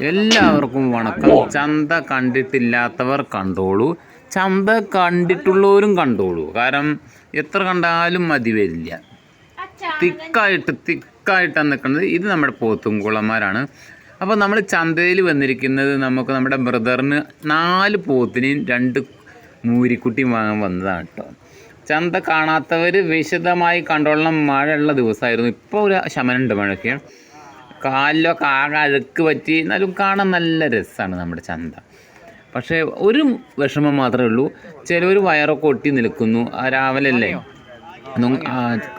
എല്ലാവർക്കും വണക്കം. ചന്ത കണ്ടിട്ടില്ലാത്തവർ കണ്ടോളൂ. ചന്ത കണ്ടിട്ടുള്ളവരും കണ്ടോളൂ. കാരണം എത്ര കണ്ടാലും മതി വരില്ല. തിക്കായിട്ട് തിക്കായിട്ടാണ് നിൽക്കുന്നത് ഇത് നമ്മുടെ പോത്തുംകുളന്മാരാണ്. അപ്പോൾ നമ്മൾ ചന്തയിൽ വന്നിരിക്കുന്നത് നമുക്ക് നമ്മുടെ ബ്രദറിന് നാല് പോത്തിനെയും രണ്ട് മൂരിക്കുട്ടിയും വാങ്ങാൻ വന്നതാണ് കേട്ടോ. ചന്ത കാണാത്തവർ വിശദമായി കണ്ടോളണം. മഴയുള്ള ദിവസമായിരുന്നു. ഇപ്പോൾ ഒരു ശമനമുണ്ട് മഴയ്ക്ക്. കാലിലൊക്കെ ആകെ അഴുക്ക് പറ്റി എന്നാലും കാണാൻ നല്ല രസമാണ് നമ്മുടെ ചന്ത. പക്ഷേ ഒരു വിഷമം മാത്രമേ ഉള്ളൂ. ചിലവർ വയറൊക്കെ ഒട്ടി നിൽക്കുന്നു. രാവിലെ അല്ലേ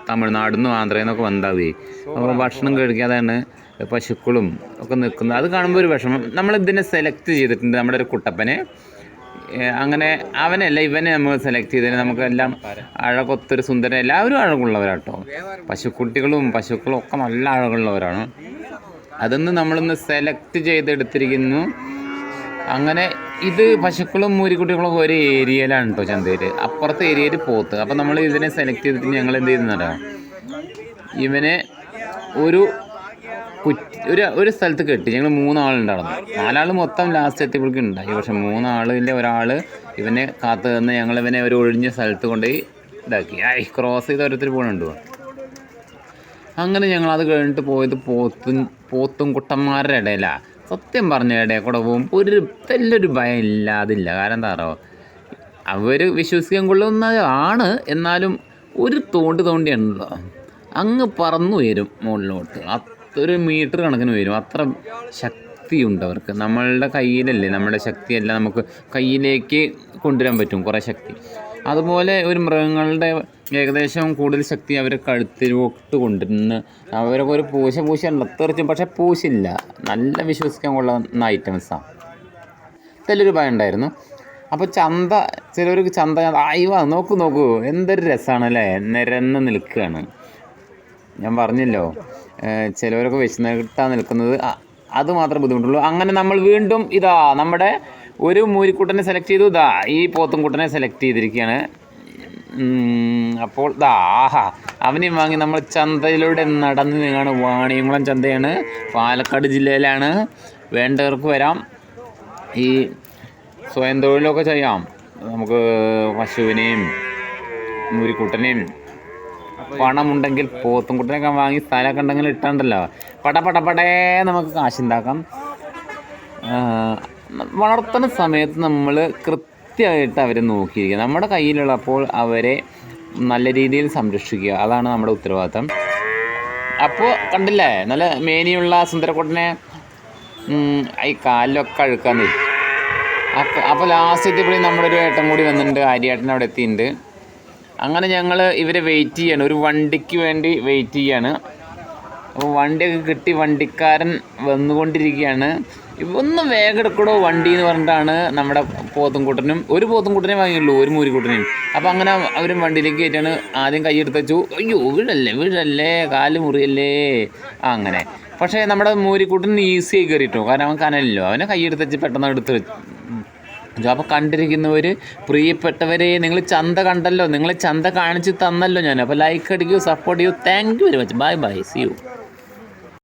തമിഴ്നാടിൽ നിന്നും ആന്ധ്രയിൽ നിന്നൊക്കെ വന്നാവേ. അപ്പോൾ ഭക്ഷണം കഴിക്കാതെയാണ് പശുക്കളും ഒക്കെ നിൽക്കുന്നത് അത് കാണുമ്പോൾ ഒരു വിഷമം. നമ്മൾ ഇതിനെ സെലക്ട് ചെയ്തിട്ടുണ്ട് നമ്മുടെ ഒരു കുട്ടപ്പനെ. അങ്ങനെ അവനല്ല ഇവനെ നമ്മൾ സെലക്ട് ചെയ്തതിന് നമുക്കെല്ലാം അഴകൊത്തൊരു സുന്ദരൻ. എല്ലാവരും അഴകുള്ളവരാട്ടോ. പശുക്കുട്ടികളും പശുക്കളും ഒക്കെ നല്ല അഴകുള്ളവരാണ്. അതൊന്ന് നമ്മളൊന്ന് സെലക്ട് ചെയ്തെടുത്തിരിക്കുന്നു. അങ്ങനെ ഇത് പശുക്കളും മൂരിക്കുട്ടികളും ഒരു ഏരിയയിലാണ് കേട്ടോ ചന്തയിൽ അപ്പുറത്തെ ഏരിയയിൽ പോത്ത്. അപ്പം നമ്മൾ ഇതിനെ സെലക്ട് ചെയ്തിട്ട് ഞങ്ങൾ എന്ത് ചെയ്യുന്നുണ്ടോ ഇവനെ ഒരു ഒരു ഒരു സ്ഥലത്ത് കെട്ടി. ഞങ്ങൾ മൂന്നാളുണ്ടായിരുന്നു. നാലാൾ മൊത്തം ലാസ്റ്റ് എത്തിയപ്പോഴേക്കും ഉണ്ടായി പക്ഷെ മൂന്നാളിന്റെ ഒരാൾ ഇവനെ കാത്തു നിന്ന് ഞങ്ങൾ ഇവനെ ഒരു ഒഴിഞ്ഞ സ്ഥലത്ത് കൊണ്ടുപോയി ഇതാക്കി. ഐ ക്രോസ് ചെയ്ത് ഓരോരുത്തർ പോകുന്നുണ്ടോ അങ്ങനെ ഞങ്ങൾ അത് കഴിഞ്ഞിട്ട് പോയത് പോത്തും പോത്തും കുട്ടന്മാരുടെ ഇടയിലാണ് സത്യം പറഞ്ഞ ഇടയിൽ കൂടെ പോകുമ്പോൾ ഒരു തെല്ലൊരു ഭയം ഇല്ലാതില്ല. കാരണം എന്താ പറയുക അവർ വിശ്വസിക്കാൻ കൊള്ളുന്ന ആണ്. എന്നാലും ഒരു തോണ്ടി തോണ്ടിയാണല്ലോ അങ്ങ് പറന്നു വരും മുകളിലോട്ട്. അത്ര മീറ്റർ കണക്കിന് വരും. അത്ര ശക്തിയുണ്ട് അവർക്ക്. നമ്മളുടെ കയ്യിലല്ലേ. നമ്മുടെ ശക്തിയല്ല നമുക്ക് കയ്യിലേക്ക് കൊണ്ടുവരാൻ പറ്റും. കുറേ ശക്തി. അതുപോലെ ഒരു മൃഗങ്ങളുടെ ഏകദേശം കൂടുതൽ ശക്തി അവരെ കഴുത്തിലോട്ട് കൊണ്ടിരുന്ന് അവരൊക്കെ ഒരു പൂശ പൂശ തീർച്ചയായും പക്ഷേ പൂശില്ല. നല്ല വിശ്വസിക്കാൻ കൊള്ളുന്ന ഐറ്റംസാണ് ഇതിലൊരു ഭയം ഉണ്ടായിരുന്നു. അപ്പോൾ ചന്ത ചിലവർക്ക് ചന്ത അയ്യോ നോക്കൂ നോക്കൂ. എന്തൊരു രസമാണ് അല്ലേ നിരന്ന് നിൽക്കുകയാണ് ഞാൻ പറഞ്ഞല്ലോ ചിലവരൊക്കെ വിശന്നിട്ടാണ് നിൽക്കുന്നത്. അത് മാത്രമേ ബുദ്ധിമുട്ടുള്ളൂ. അങ്ങനെ നമ്മൾ വീണ്ടും ഇതാ നമ്മുടെ ഒരു മൂരിക്കൂട്ടനെ സെലക്ട് ചെയ്തു. ഇതാ ഈ പോത്തുംകുട്ടനെ സെലക്ട് ചെയ്തിരിക്കുകയാണ്. അപ്പോൾ ദാ ആഹാ. അവനെയും വാങ്ങി നമ്മൾ ചന്തയിലൂടെ നടന്ന് നീങ്ങാണ് വാണിയംകുളം ചന്തയാണ്. പാലക്കാട് ജില്ലയിലാണ്. വേണ്ടവർക്ക് വരാം. ഈ സ്വയം തൊഴിലൊക്കെ ചെയ്യാം. നമുക്ക് പശുവിനെയും മുരിക്കുട്ടനെയും പണമുണ്ടെങ്കിൽ പോത്തുംകുട്ടനൊക്കെ വാങ്ങി സ്ഥലമൊക്കെ ഉണ്ടെങ്കിൽ ഇട്ടണ്ടല്ലോ. പട പട പടേ നമുക്ക് കാശുണ്ടാക്കാം. വളർത്തുന്ന സമയത്ത് നമ്മൾ കൃത്യമായിട്ട് അവരെ നോക്കിയിരിക്കുക നമ്മുടെ കയ്യിലുള്ളപ്പോൾ അവരെ നല്ല രീതിയിൽ സംരക്ഷിക്കുക. അതാണ് നമ്മുടെ ഉത്തരവാദിത്തം. അപ്പോൾ കണ്ടില്ലേ? നല്ല മേനിയുള്ള സുന്ദരക്കുട്ടനെ ഈ കാലിലൊക്കെ അഴുക്കാന്നേ അപ്പോൾ അപ്പോൾ ലാസ്റ്റ് എത്തിയപ്പോഴും നമ്മുടെ ഒരു ഏട്ടൻ കൂടി വന്നിട്ടുണ്ട്. ആര്യേട്ടൻ അവിടെ എത്തിയിട്ടുണ്ട്. അങ്ങനെ ഞങ്ങൾ ഇവരെ വെയിറ്റ് ചെയ്യാണ്. ഒരു വണ്ടിക്ക് വേണ്ടി വെയിറ്റ് ചെയ്യാണ്. അപ്പോൾ വണ്ടിയൊക്കെ കിട്ടി. വണ്ടിക്കാരൻ വന്നുകൊണ്ടിരിക്കുകയാണ്. ഒന്ന് വേഗം എടുക്കടോ വണ്ടി എന്ന് പറഞ്ഞിട്ടാണ് നമ്മുടെ പോത്തുംകൂട്ടനും. ഒരു പോത്തുംകൂട്ടനെ വാങ്ങിയുള്ളൂ ഒരു മൂരിക്കൂട്ടനെയും അപ്പോൾ അങ്ങനെ അവരും വണ്ടിയിലേക്ക് കയറ്റാണ് ആദ്യം കൈയെടുത്ത് വെച്ചു. അയ്യോ വീഴല്ലേ വീഴല്ലേ കാൽ മുറിയല്ലേ. അങ്ങനെ. പക്ഷേ നമ്മുടെ മൂരിക്കൂട്ടൻ ഈസി ആയി കയറിയിട്ടു കാരണം അവൻ കനലില്ലോ അവനെ കൈയെടുത്ത് വെച്ച് പെട്ടെന്ന് എടുത്ത് അപ്പോൾ കണ്ടിരിക്കുന്നവർ പ്രിയപ്പെട്ടവരെ നിങ്ങൾ ചന്ത കണ്ടല്ലോ. നിങ്ങൾ ചന്ത കാണിച്ച് തന്നല്ലോ ഞാൻ അപ്പോൾ ലൈക്ക് അടിക്കൂ സപ്പോർട്ട് ചെയ്യൂ. Thank you very much bye bye see you